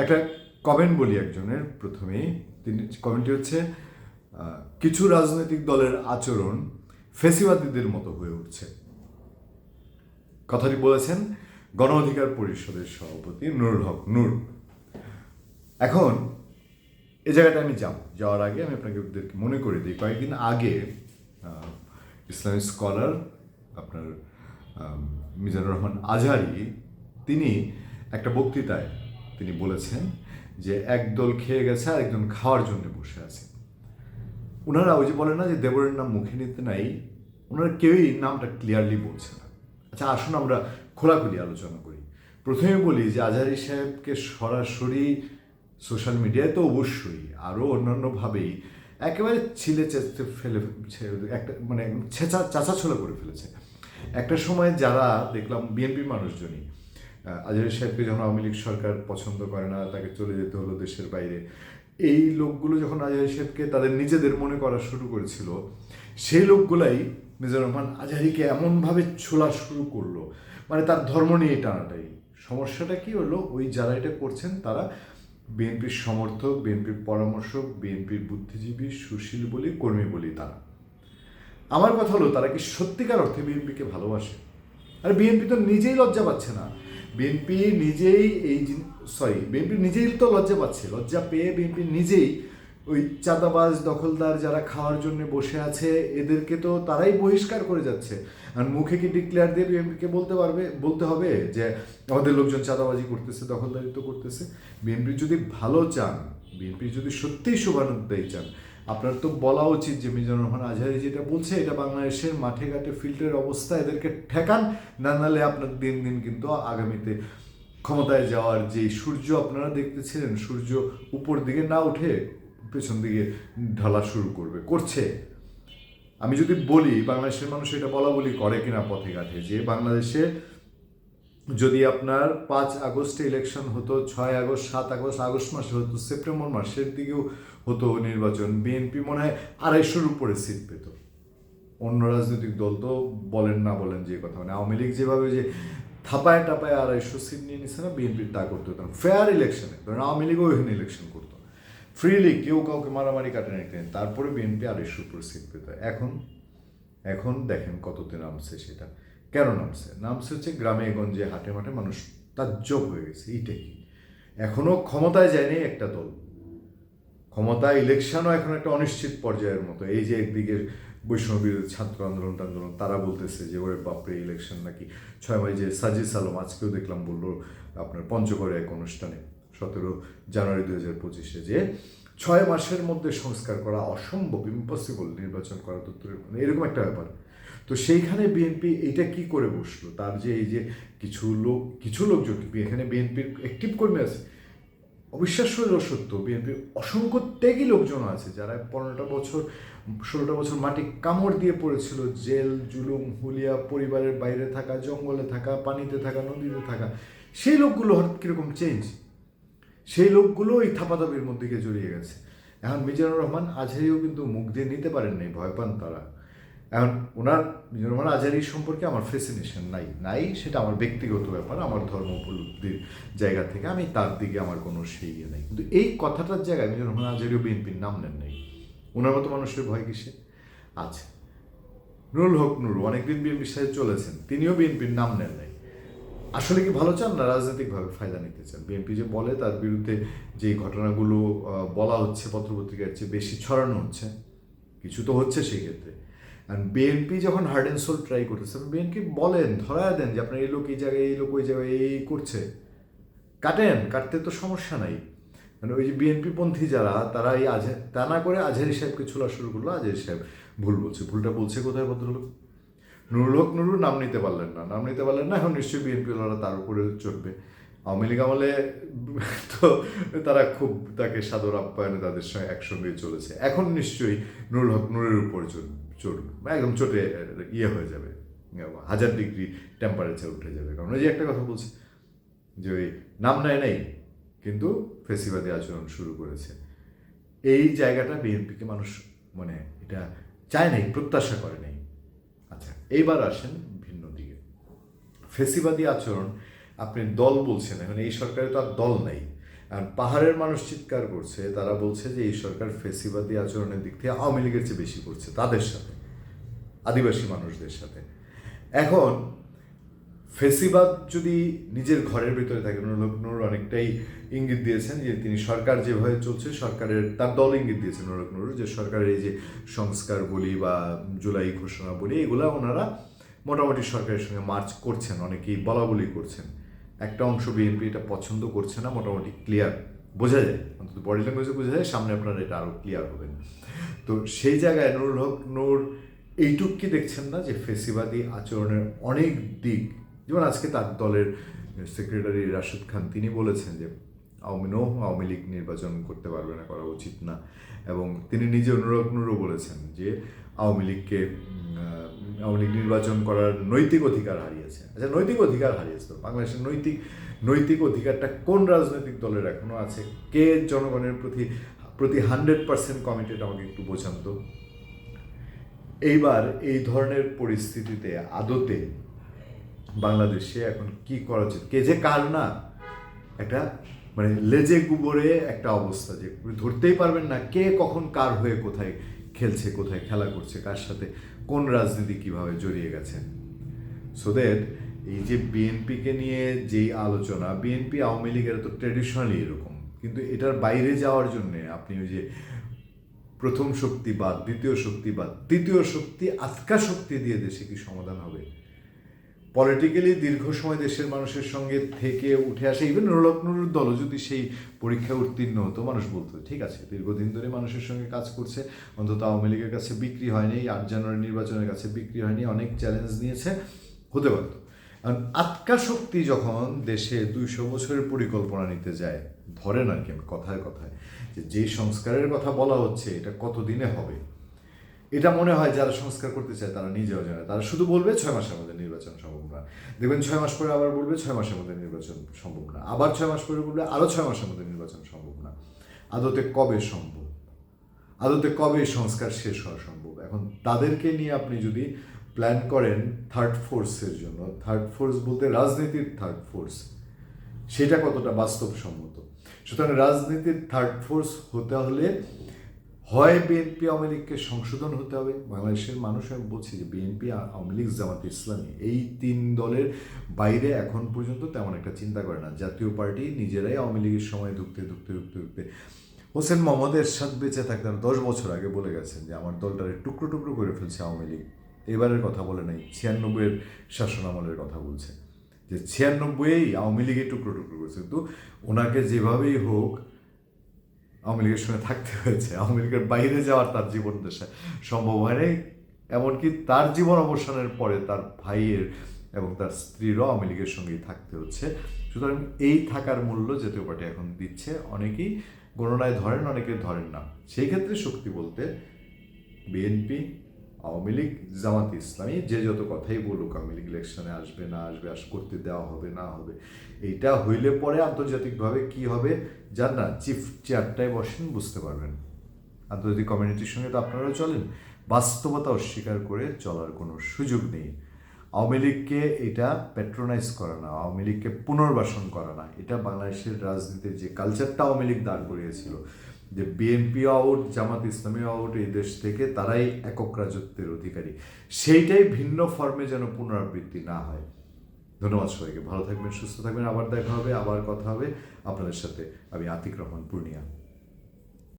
একটা কমেন্ট বলি একজনের প্রথমেই তিনি কমেন্টটি হচ্ছে কিছু রাজনৈতিক দলের আচরণ ফেসিবাদীদের মতো হয়ে উঠছে। কথাটি বলেছেন গণ অধিকার পরিষদের সভাপতি নুরুল হক। নূর, এখন এ জায়গাটা আমি যাব। যাওয়ার আগে আমি আপনাকে মনে করে দিই, কয়েকদিন আগে ইসলামিক স্কলার আপনার মিজানুর রহমান আজহারি, তিনি একটা বক্তৃতায় তিনি বলেছেন যে একদল খেয়ে গেছে আর একজন খাওয়ার জন্য বসে আছে। ওনারা ওই যে বলে না যে দেবরের নাম মুখে নিতে নাই ওনারা কেউই নামটা ক্লিয়ারলি বলছে না। আচ্ছা আসুন আমরা খোলাখুলি আলোচনা করি। প্রথমে বলি যে আজহারি সাহেবকে সরাসরি সোশ্যাল মিডিয়ায় তো অবশ্যই আরও অন্যান্যভাবেই একেবারে ছিলে চেঁচতে ফেলে একটা মানে ছেঁচা চাচা ছোলা করে ফেলেছে। একটা সময় যারা দেখলাম বিএনপি মানুষজনই আজহারি সাহেবকে যখন আওয়ামী লীগ সরকার পছন্দ করে না, তাকে চলে যেতে হলো দেশের বাইরে। এই লোকগুলো যখন আজহারি সাহেবকে তাদের নিজেদের মনে করা শুরু করেছিল, সেই লোকগুলাই মিজানুর রহমান আজহারিকে এমনভাবে ছোলা শুরু করল। মানে তার ধর্ম নিয়ে টানাটাই। সমস্যাটা কি হলো? ওই যারা এটা করছেন, তারা বিএনপির সমর্থক, বিএনপির পরামর্শক, বিএনপির বুদ্ধিজীবী, সুশীল বলি, কর্মী বলি তারা। আমার কথা হলো, তারা কি সত্যিকার অর্থে বিএনপিকে ভালোবাসে? আর বিএনপি তো নিজেই লজ্জা পাচ্ছে না। বিএনপি নিজেই এই সরি বিএনপি নিজেই তো লজ্জা পাচ্ছে। লজ্জা পেয়ে বিএনপি নিজেই ওই চাঁদাবাজ, দখলদার যারা খাওয়ার জন্য বসে আছে, এদেরকে তো তারাই বহিষ্কার করে যাচ্ছে। আর মুখে কি ডিক্লেয়ার দিয়ে বিএনপিকে বলতে পারবে, বলতে হবে যে আমাদের লোকজন চাঁদাবাজি করতেছে দখলদারিত্ব করতেছে। বিএনপি যদি ভালো চান বিএনপি যদি সত্যিই শুভানুদ্দায়ী চান আপনার তো বলা উচিত যে মিজানুর রহমান আজহারি যেটা বলছে, এটা বাংলাদেশের মাঠে ঘাটে ফিল্ডের অবস্থা এদেরকে ঠেকান, না নাহলে আপনার দিন দিন কিন্তু আগামীতে ক্ষমতায় যাওয়ার যে সূর্য আপনারা দেখতেছিলেন, সূর্য উপর দিকে না উঠে পেছন দিকে ঢালা শুরু করবে, করছে। আমি যদি বলি, বাংলাদেশের মানুষ এটা বলা বলি করে কিনা পথে ঘাটে, যে বাংলাদেশে যদি আপনার পাঁচ আগস্টে ইলেকশন হতো, ছয় আগস্ট, সাত আগস্ট আগস্ট মাসে হতো, সেপ্টেম্বর মাসের দিকেও হতো নির্বাচন। বিএনপি মনে হয় আড়াইশোর উপরে সিট পেত। অন্য রাজনৈতিক দল তো বলেন না বলেন যে কথা। মানে আওয়ামী লীগ যেভাবে যে থাপায় টাপায় আড়াইশো সিট নিয়ে নিচ্ছে না বিএনপির তা করতে হতো ফেয়ার ইলেকশনে ধরেন আওয়ামী লীগও ওইখানে ইলেকশন করতো। ফ্রিলি কেউ কাউকে মারামারি কাটে না তারপরে বিএনপি আড়াইশো উপরে সিট পেত। এখন এখন দেখেন কততে নামছে সেটা। কেন নামছে? নামছে হচ্ছে গ্রামে গঞ্জে, হাটে মাঠে মানুষ তাজ্জব হয়ে গেছে, এইটাই। এখনও ক্ষমতায় যায়নি একটা দল। ক্ষমতা ইলেকশনও এখন একটা অনিশ্চিত পর্যায়ের মতো। এই যে একদিকে বৈষ্ণব বিরোধী ছাত্র আন্দোলন টান্দোলন, তারা বলতেছে যে, ওরে বাপরে ইলেকশন নাকি ছয় মাস যে সাজিদ আলম আজকেও দেখলাম বলল আপনার পঞ্চগড়ে এক অনুষ্ঠানে, সতেরো জানুয়ারি দু হাজার পঁচিশে যে ছয় মাসের মধ্যে সংস্কার করা অসম্ভব ইম্পসিবল নির্বাচন করা তো মানে এরকম একটা ব্যাপার। তো সেইখানে বিএনপি এটা কি করে বসল? তার যে এই যে কিছু লোক, কিছু লোকজন এখানে বিএনপির অ্যাক্টিভ কর্মী আছে। অবিশ্বাস্য সত্য বিএনপির অসংখ্য ত্যাগী লোকজন আছে যারা পনেরোটা বছর, ষোলোটা বছর মাটি কামড় দিয়ে পড়েছিল। জেল, জুলুম, হুলিয়া, পরিবারের বাইরে থাকা, জঙ্গলে থাকা, পানিতে থাকা, নদীতে থাকা। সেই লোকগুলো হঠাৎ কীরকম চেঞ্জ সেই লোকগুলো এই থাপাথাপির মধ্যে গিয়ে জড়িয়ে গেছে। এখন মিজানুর রহমান আজহারিও কিন্তু মুখ দিয়ে নিতে পারেন নাই, ভয় পান তারা। এখন ওনার মিজানুর রহমান আজহারি সম্পর্কে আমার ফেসিনেশন নাই। নাই সেটা আমার ব্যক্তিগত ব্যাপার, আমার ধর্ম উপলব্ধির জায়গা থেকে আমি তার দিকে আমার কোনো সেই ইয়ে নাই। কিন্তু এই কথাটার জায়গায় মিজানুর রহমান আজহারিও বিএনপির নাম নেন নাই। ওনার মতো মানুষের ভয় কিসে? আছে। নুরুল হক নুরু, অনেকদিন বিএনপির সাথে চলেছেন, তিনিও বিএনপির নাম নেন নাই। আসলে কি ভালো চান না রাজনৈতিকভাবে ফায়দা নিতে চান? বিএনপি যে বলে তার বিরুদ্ধে যে ঘটনাগুলো বলা হচ্ছে, পত্রপত্রিকার চেয়ে বেশি ছড়ানো হচ্ছে, কিছু তো হচ্ছে সেই ক্ষেত্রে। আর বিএনপি যখন হার্ড অ্যান্ড সোল ট্রাই করতেছে বিএনপি বলেন, ধরায় দেন যে আপনার এই লোক এই জায়গায়, এই লোক ওই জায়গায়, এই করছে। কাটেন, কাটতে তো সমস্যা নাই। মানে ওই যে বিএনপি পন্থী যারা, তারা এই আজহার তা না করে আজহারি সাহেবকে ছোলা শুরু করল, আজহারি সাহেব ভুল বলছে। ভুলটা বলছে কোথায় ভদ্রলোক? নুরুল হক নুরুর নাম নিতে পারলেন না। নাম নিতে পারলেন না, এখন নিশ্চয়ই বিএনপি ওরা তার উপরে চড়বে। আওয়ামী লীগ আমলে তো তারা খুব তাকে সাদর আপ্যায়নে তাদের সঙ্গে একসঙ্গে চলেছে। এখন নিশ্চয়ই নুরুল হক নুরের উপর চড়- চড়বে একদম চটে ইয়ে হয়ে যাবে। হাজার ডিগ্রি টেম্পারেচার উঠে যাবে। কারণ ওই যে একটা কথা বলছে, যে ওই নাম নেয় নাই, কিন্তু ফেসিবাদী আচরণ শুরু করেছে। এই জায়গাটা বিএনপিকে মানুষ মানে এটা চায় নাই, প্রত্যাশা করে নাই। এইবার আসেন ভিন্ন দিকে। ফেসিবাদী আচরণ আপনি দল বলছেন, এখন এই সরকারে তো আর দল নাই। আর পাহাড়ের মানুষ চিৎকার করছে, তারা বলছে যে এই সরকার ফেসিবাদী আচরণের দিক থেকে আওয়ামী লীগের চেয়ে বেশি করছে তাদের সাথে, আদিবাসী মানুষদের সাথে। এখন ফেসিবাদ যদি নিজের ঘরের ভিতরে থাকে নুরুল অনেকটাই ইঙ্গিত দিয়েছেন যে তিনি সরকার যেভাবে চলছে, সরকারের তার দল ইঙ্গিত দিয়েছেন নুরুল নুর যে সরকারের এই যে সংস্কার বলি বা জুলাই ঘোষণা বলি, এগুলো ওনারা মোটামুটি সরকারের সঙ্গে মার্চ করছেন, অনেকেই বলা বলি করছেন। একটা অংশ বিএনপি এটা পছন্দ করছে না, মোটামুটি ক্লিয়ার বোঝা যায়। অন্তত বডি ল্যাঙ্গুয়েজে বোঝা যায়, সামনে আপনারা এটা আরও ক্লিয়ার হবেন। তো সেই জায়গায় নুরুল হক নূর, এইটুক কি দেখছেন না যে ফেসিবাদী আচরণের অনেক দিক যেমন আজকে তার দলের সেক্রেটারি রাশেদ খান, তিনি বলেছেন যে আওয়ামী নো আওয়ামী লীগ নির্বাচন করতে পারবে না, করা উচিত না। এবং তিনি নিজে অনুরাগ নুরও বলেছেন যে আওয়ামী লীগকে আওয়ামী লীগ নির্বাচন করার নৈতিক অধিকার হারিয়েছে। আচ্ছা নৈতিক অধিকার হারিয়েছে তো? বাংলাদেশের নৈতিক নৈতিক অধিকারটা কোন রাজনৈতিক দলের এখনও আছে? কে জনগণের প্রতি প্রতি হান্ড্রেড পার্সেন্ট কমিটেড আমাকে একটু বোঝান তো? এইবার এই ধরনের পরিস্থিতিতে আদতে বাংলাদেশে এখন কি করা উচিত? কে যে কার না, একটা মানে লেজে গুবরে একটা অবস্থা যে ধরতেই পারবেন না কে কখন কার হয়ে কোথায় খেলছে, কোথায় খেলা করছে, কার সাথে কোন রাজনীতি কীভাবে জড়িয়ে গেছে। সো দ্যাট এই যে বিএনপিকে নিয়ে যেই আলোচনা বিএনপি আওয়ামী লীগের তো ট্রেডিশনালি এরকম, কিন্তু এটার বাইরে যাওয়ার জন্যে আপনি ওই যে প্রথম শক্তি বা দ্বিতীয় শক্তি বা তৃতীয় শক্তি, আজকা শক্তি দিয়ে দেশে কি সমাধান হবে? পলিটিক্যালি দীর্ঘ সময় দেশের মানুষের সঙ্গে থেকে উঠে আসে ইভেন রোলকনুর দল যদি সেই পরীক্ষা উত্তীর্ণ হতো, মানুষ বলতো, ঠিক আছে, দীর্ঘদিন ধরে মানুষের সঙ্গে কাজ করছে, অন্তত আওয়ামী লীগের কাছে বিক্রি হয়নি, আট জানুয়ারি নির্বাচনের কাছে বিক্রি হয়নি, অনেক চ্যালেঞ্জ নিয়েছে, হতে পারতো। কারণ আটকা শক্তি যখন দেশে দুইশো বছরের পরিকল্পনা নিতে যায় ধরেন আর কি আমি কথায় কথায়, যে যে সংস্কারের কথা বলা হচ্ছে, এটা কত দিনে হবে? এটা মনে হয় যারা সংস্কার করতে চায় তারা নিজেও জানে তারা শুধু বলবে ছয় মাসের মধ্যে নির্বাচন সম্ভব না। দেখবেন ছয় মাস পরে আবার বলবে ছয় মাসের মধ্যে নির্বাচন সম্ভব না। আবার ছয় মাস পরে বলবে আরও ছয় মাসের মধ্যে নির্বাচন সম্ভব না। আদতে কবে সম্ভব? আদতে কবে সংস্কার শেষ হওয়া সম্ভব? এখন তাদেরকে নিয়ে আপনি যদি প্ল্যান করেন থার্ড ফোর্সের জন্য থার্ড ফোর্স বলতে রাজনীতির থার্ড ফোর্স সেটা কতটা বাস্তবসম্মত? সুতরাং রাজনীতির থার্ড ফোর্স হতে হলে হয় বিএনপি আওয়ামী লীগকে সংশোধন হতে হবে। বাংলাদেশের মানুষ, আমি বলছি যে বিএনপি আওয়ামী লীগ জামাত ইসলামী, এই তিন দলের বাইরে এখন পর্যন্ত তেমন একটা চিন্তা করে না। জাতীয় পার্টি নিজেরাই আওয়ামী লীগের সময় ঢুকতে ঢুকতে ঢুকতে ঢুকতে হোসেন মোহাম্মদ এরশাদ বেঁচে থাকতেন দশ বছর আগে বলে গেছেন যে, আমার দলটারে টুকরো টুকরো করে ফেলছে আওয়ামী লীগ। এবারের কথা বলে নাই, ছিয়ানব্বইয়ের শাসন আমলের কথা বলছে। যে ছিয়ানব্বইয়েই আওয়ামী লীগের টুকরো টুকরো করেছে। কিন্তু ওনাকে যেভাবেই হোক আওয়ামী লীগের সঙ্গে থাকতে হয়েছে। আওয়ামী লীগের বাইরে যাওয়ার তার জীবন দেশে সম্ভব হয়নি এমনকি তার জীবন অবসানের পরে তার ভাইয়ের এবং তার স্ত্রীরও আওয়ামী লীগের সঙ্গেই থাকতে হচ্ছে। সুতরাং এই থাকার মূল্য জাতীয় পার্টি এখন দিচ্ছে। অনেকেই গণনায় ধরেন অনেকে ধরেন না। সেই ক্ষেত্রে শক্তি বলতে বিএনপি আওয়ামী লীগ, জামাত ইসলামী, যে যত কথাই বলুক, আওয়ামী লীগ ইলেকশনে আসবে, না আসবে আস করতে দেওয়া হবে, না হবে, এইটা হইলে পরে আন্তর্জাতিকভাবে কি হবে? যার না চিফ চেয়ারটায় বসেন, বুঝতে পারবেন। আন্তর্জাতিক কমিউনিটির সঙ্গে তো আপনারাও চলেন। বাস্তবতা অস্বীকার করে চলার কোনো সুযোগ নেই। আওয়ামী লীগকে এটা প্যাট্রোনাইজ করা না, আওয়ামী লীগকে পুনর্বাসন করা না। এটা বাংলাদেশের রাজনীতির যে কালচারটা আওয়ামী লীগ দাঁড় করিয়েছিল যে BNP out Jamaat Islami out এই দেশ থেকে তারাই একক রাজত্বের অধিকারী। সেইটাই ভিন্ন ফর্মে যেন পুনরাবৃত্তি না হয়। ধন্যবাদ সবাইকে। ভালো থাকবেন, সুস্থ থাকবেন। আবার দেখা হবে, আবার কথা হবে। আপনাদের সাথে আমি আতিক রহমান, পূর্ণিয়া।